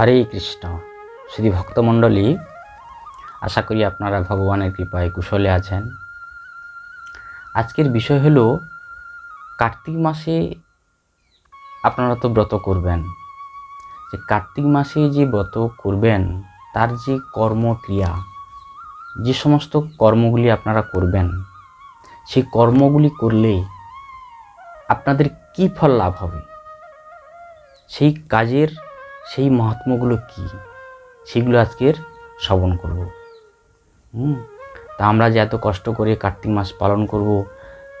হরে কৃষ্ণ, শ্রী ভক্তমণ্ডলী। আশা করি আপনারা ভগবানের কৃপায় কুশলে আছেন। আজকের বিষয় হলো, কার্তিক মাসে আপনারা তো ব্রত করবেন। যে কার্তিক মাসে যে ব্রত করবেন, তার যে কর্মক্রিয়া, যে সমস্ত কর্মগুলি আপনারা করবেন, সেই কর্মগুলি করলে আপনাদের কী ফল লাভ হবে? সেই কাজের সেই মহাত্মগুলো কি? সেগুলো আজকের শ্রবণ করব। হুম, তা আমরা যে এত কষ্ট করে কার্তিক মাস পালন করব,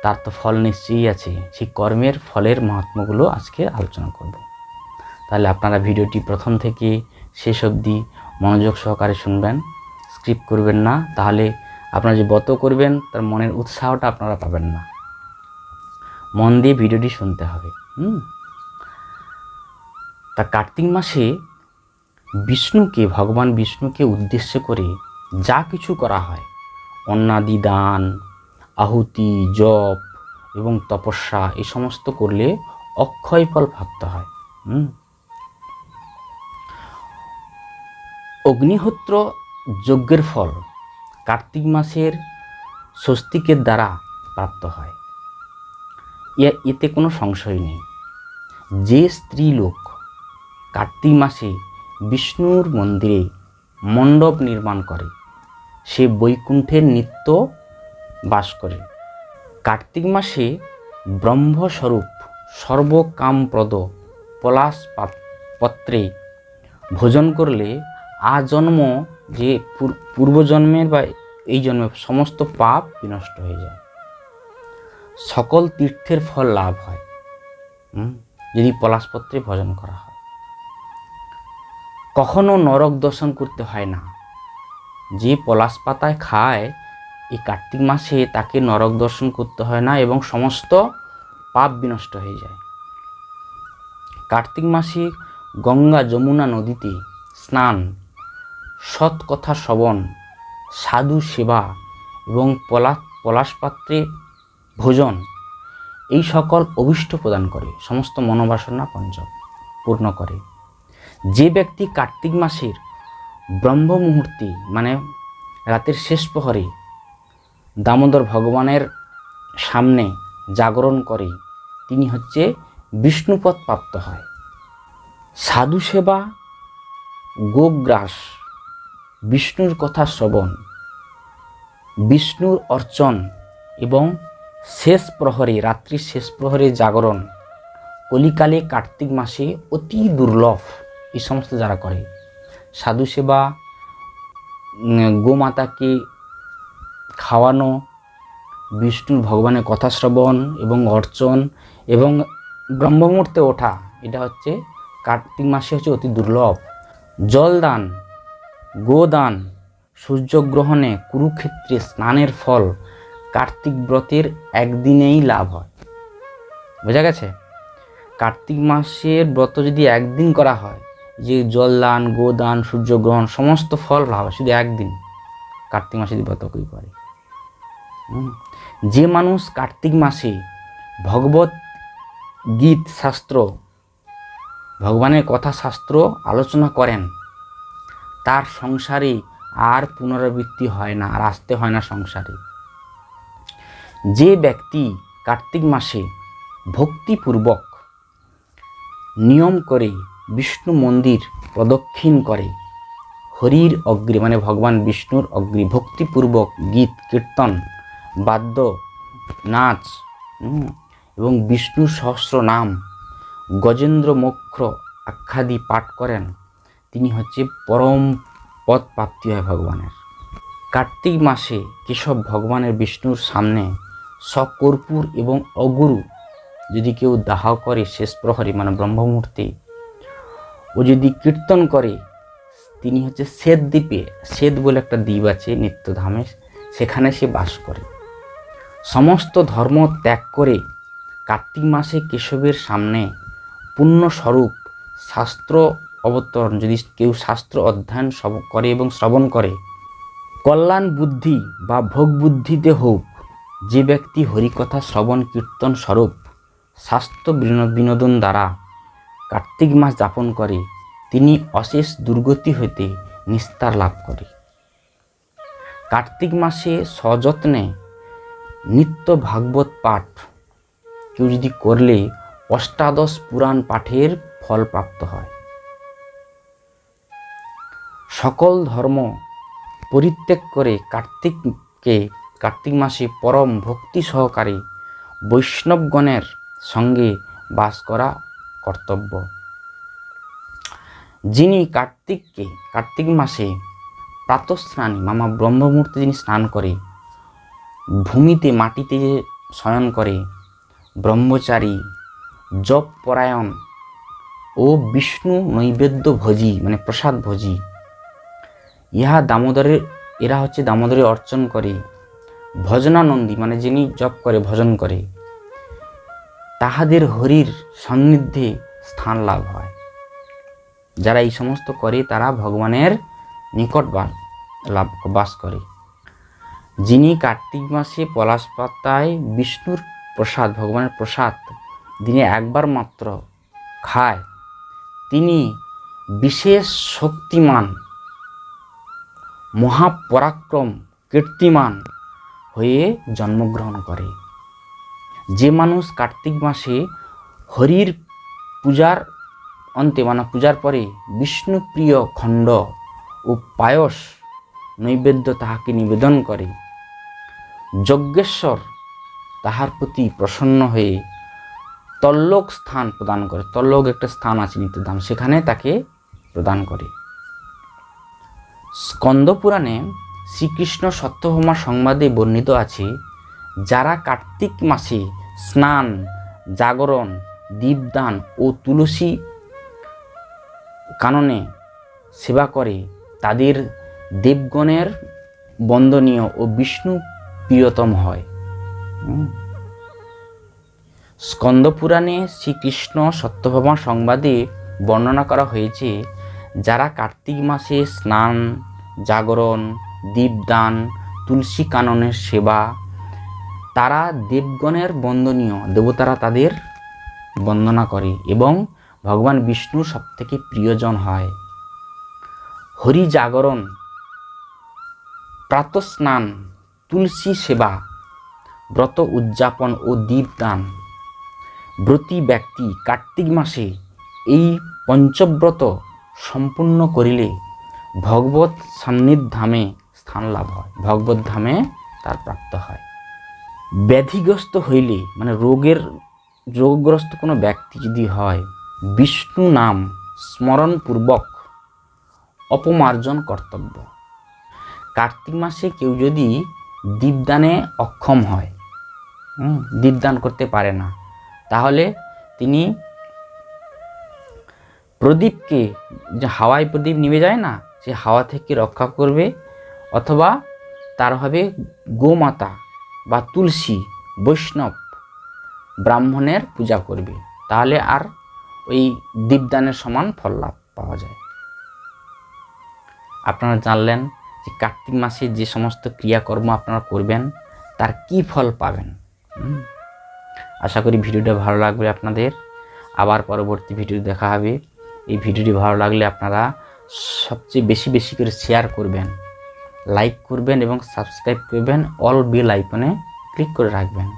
তার তো ফল নিশ্চয়ই আছে। সেই কর্মের ফলের মহাত্মগুলো আজকে আলোচনা করব। তাহলে আপনারা ভিডিওটি প্রথম থেকে শেষ অবধি মনোযোগ সহকারে শুনবেন স্ক্রিপ্ট করবেন না। তাহলে আপনারা যে ব্রত করবেন, তার মনের উৎসাহটা আপনারা পাবেন না। মন দিয়ে ভিডিওটি শুনতে হবে। হুম তা কার্তিক মাসে বিষ্ণুকে, ভগবান বিষ্ণুকে উদ্দেশ্য করে যা কিছু করা হয়। অন্নাদি দান, আহুতি, জপ এবং তপস্যা এই সমস্ত করলে অক্ষয় ফল প্রাপ্ত হয়। অগ্নিহোত্র যজ্ঞের ফল কার্তিক মাসের স্বস্তিকের দ্বারা প্রাপ্ত হয়। এ- এতে কোনো সংশয় নেই। যে স্ত্রী লোক কার্তিক মাসে বিষ্ণুর মন্দিরে মণ্ডপ নির্মাণ করে। সে বৈকুণ্ঠের নিত্য বাস করে। কার্তিক মাসে ব্রহ্মস্বরূপ সর্বকামপ্রদ পলাশ পাত- পত্রে ভোজন করলে আজন্ম যে পূর- পূর্বজন্মের বা এই জন্মের সমস্ত পাপ বিনষ্ট হয়ে যায়। সকল তীর্থের ফল লাভ হয়। যদি পলাশপত্রে ভজন করা হয়। কখনো নরক দর্শন করতে হয় না। যে পলাশ পাতায় খায়, এই কার্তিক মাসে তাকে নরক দর্শন করতে হয় না এবং সমস্ত পাপ বিনষ্ট হয়ে যায়। কার্তিক মাসে গঙ্গা যমুনা নদীতে স্নান, সৎ কথা শ্রবণ, সাধু সেবা এবং পলা, পলাশ পাত্রে ভোজন, এই সকল অভিষ্ট প্রদান করে, সমস্ত মনোবাসনা পঞ্চ পূর্ণ করে। যে ব্যক্তি কার্তিক মাসের ব্রহ্ম মুহূর্তে মানে রাতের শেষ প্রহরে দামোদর ভগবানের সামনে জাগরণ করে, তিনি হচ্ছে বিষ্ণুপদ প্রাপ্ত হয়। সাধু সেবা গোগ্রাস বিষ্ণুর কথা শ্রবণ, বিষ্ণুর অর্চন এবং শেষ প্রহরে, রাত্রির শেষ প্রহরে জাগরণ কলিকালে কার্তিক মাসে অতি দুর্লভ। এই সমস্ত যারা করে। সাধু সেবা গোমাতাকে খাওয়ানো বিষ্ণুর ভগবানের কথা শ্রবণ এবং অর্চন এবং ব্রহ্মমূর্তে ওঠা, এটা হচ্ছে কার্তিক মাসে হচ্ছে অতি দুর্লভ। জলদান, গোদান, সূর্যগ্রহণে কুরুক্ষেত্রে স্নানের ফল, কার্তিক ব্রতের একদিনেই লাভ হয়। বোঝা গেছে? কার্তিক মাসের ব্রত যদি একদিন করা হয় যে জলদান গোদান সূর্যগ্রহণ সমস্ত ফল লাভ শুধু একদিন। কার্তিক মাসে ব্রত করে। যে মানুষ কার্তিক মাসে ভগবত গীত শাস্ত্র, ভগবানের কথা শাস্ত্র আলোচনা করেন, তার সংসারে আর পুনরাবৃত্তি হয় না, আর আসতে হয় না সংসারে। যে ব্যক্তি কার্তিক মাসে ভক্তিপূর্বক নিয়ম করে বিষ্ণু মন্দির প্রদক্ষিণ করে। হরির অগ্রে মানে ভগবান বিষ্ণুর অগ্রে ভক্তিপূর্বক গীত, কীর্তন, বাদ্য, নাচ এবং বিষ্ণুর সহস্র নাম, গজেন্দ্র মোক্ষ আখ্যাদি পাঠ করেন। তিনি হচ্ছে পরম পদ প্রাপ্তি হয় ভগবানের। কার্তিক মাসে কেশব ভগবানের বিষ্ণুর সামনে সকর্পূর এবং অগুরু যদি কেউ দাহ করে শেষ প্রহরে মানে ব্রহ্মমূর্তি ও যদি কীর্তন করে, তিনি হচ্ছে শ্বেত দ্বীপে, শ্বেত বলে একটা দ্বীপ আছে নিত্যধামে সেখানে সে বাস করে। সমস্ত ধর্ম ত্যাগ করে কার্তিক মাসে কেশবের সামনে পূর্ণস্বরূপ শাস্ত্র অবতরণ, যদি কেউ শাস্ত্র অধ্যয়ন করে এবং শ্রবণ করে, কল্যাণ বুদ্ধি বা ভোগ বুদ্ধিতে হোক, যে ব্যক্তি হরিকথা, শ্রবণ, কীর্তন স্বরূপ স্বাস্থ্য বিনো- বিনোদন দ্বারা কার্তিক মাস যাপন করে, তিনি অশেষ দুর্গতি হইতে নিস্তার লাভ করে। কার্তিক মাসে সযত্নে নিত্য ভাগবত পাঠ কেউ যদি করলে অষ্টাদশ পুরাণ পাঠের ফল প্রাপ্ত হয়। সকল ধর্ম পরিত্যাগ করে কার্তিককে কার্তিক মাসে পরম ভক্তি সহকারে বৈষ্ণবগণের সঙ্গে বাস করা কর্তব্য। যিনি কার্তিককে, কার্তিক মাসে প্রাতঃস্নানী মামা ব্রহ্মমূর্তি যিনি স্নান করে, ভূমিতে, মাটিতে যে শয়ন করে, ব্রহ্মচারী জপ পরায়ণ ও বিষ্ণু নৈবেদ্য ভোজি মানে প্রসাদ ভোজি, ইহা দামোদরের, এরা হচ্ছে দামোদরে অর্চন করে, ভজনানন্দী মানে যিনি জপ করে, ভজন করে। তাহাদের হরির সান্নিধ্যে স্থান লাভ হয়। যারা এই সমস্ত করে, তারা ভগবানের নিকট লাভ, বাস করে। যিনি কার্তিক মাসে পলাশ পাতায় বিষ্ণুর প্রসাদ, ভগবানের প্রসাদ দিনে একবার মাত্র খায়, তিনি বিশেষ শক্তিমান মহাপরাক্রম কীর্তিমান হয়ে জন্মগ্রহণ করে। যে মানুষ কার্তিক মাসে হরির পূজার অন্তে মানে পূজার পরে বিষ্ণুপ্রিয় খণ্ড ও পায়স নৈবেদ্য তাহাকে নিবেদন করে, যজ্ঞেশ্বর তাহার প্রতি প্রসন্ন হয়ে তল্লোক স্থান প্রদান করে, তল্লোক একটা স্থান আছে নিত্যধাম, সেখানে তাকে প্রদান করে। স্কন্দ পুরাণে শ্রীকৃষ্ণ সত্যভামা সংবাদে বর্ণিত আছে যারা কার্তিক মাসে স্নান, জাগরণ, দীপদান ও তুলসী কাননে সেবা করে, তাদের দেবগণের বন্দনীয় ও বিষ্ণু প্রিয়তম হয়। স্কন্দপুরাণে শ্রীকৃষ্ণ সত্যভামা সংবাদে বর্ণনা করা হয়েছে, যারা কার্তিক মাসে স্নান, জাগরণ, দীপদান, তুলসী কাননের সেবা তারা দেবগণের বন্দনীয়, দেবতারা তাদের বন্দনা করে এবং ভগবান বিষ্ণু সবথেকে প্রিয়জন হয়। হরি জাগরণ প্রাতঃস্নান, তুলসী সেবা, ব্রত উদযাপন ও দীপদান, ব্রতী ব্যক্তি কার্তিক মাসে এই পঞ্চব্রত সম্পূর্ণ করিলে ভগবত সান্নিধামে স্থান লাভ হয়। ভগবত ধামে তার প্রাপ্ত হয়। ব্যাধিগ্রস্ত হইলে মানে রোগের, রোগগ্রস্ত কোনো ব্যক্তি যদি হয়, বিষ্ণু নাম স্মরণপূর্বক অপমার্জন কর্তব্য। কার্তিক মাসে কেউ যদি দীপদানে অক্ষম হয় দীপদান করতে পারে না, তাহলে তিনি প্রদীপকে, যে হাওয়ায় প্রদীপ নিভে যায় না, সে হাওয়া থেকে রক্ষা করবে, অথবা তার হবে গোমাতা। বা তুলসী, বৈষ্ণব ব্রাহ্মণের পূজা করবে, তাহলে আর ওই দীপদানের সমান ফল লাভ পাওয়া যায়। আপনারা জানলেন যে কার্তিক মাসে যে সমস্ত ক্রিয়াকর্ম আপনারা করবেন, তার কি ফল পাবেন? আশা করি ভিডিওটা ভালো লাগবে আপনাদের। আবার পরবর্তী ভিডিও দেখা হবে। এই ভিডিওটি ভালো লাগলে আপনারা সবচেয়ে বেশি বেশি করে শেয়ার করবেন। লাইক করবেন এবং সাবস্ক্রাইব করবেন অল বেল আইকনে ক্লিক করে রাখবেন।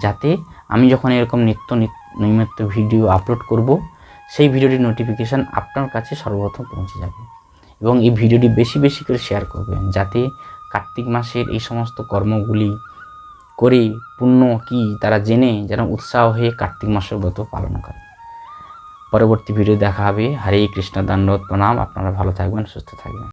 যাতে আমি যখন এরকম নিত্য নিত- নৈমিত্য ভিডিও আপলোড করব, সেই ভিডিওটির নোটিফিকেশান আপনার কাছে সর্বপ্রথম পৌঁছে যাবে। এবং এই ভিডিওটি বেশি বেশি করে শেয়ার করবেন, যাতে কার্তিক মাসের এই সমস্ত কর্মগুলি করে পুণ্য কি তারা জেনে যেন উৎসাহ হয়ে কার্তিক মাসের ব্রত পালন করে। পরবর্তী ভিডিও দেখা হবে। হরে কৃষ্ণ দণ্ডবোধ প্রণাম। আপনারা ভালো থাকবেন, সুস্থ থাকবেন।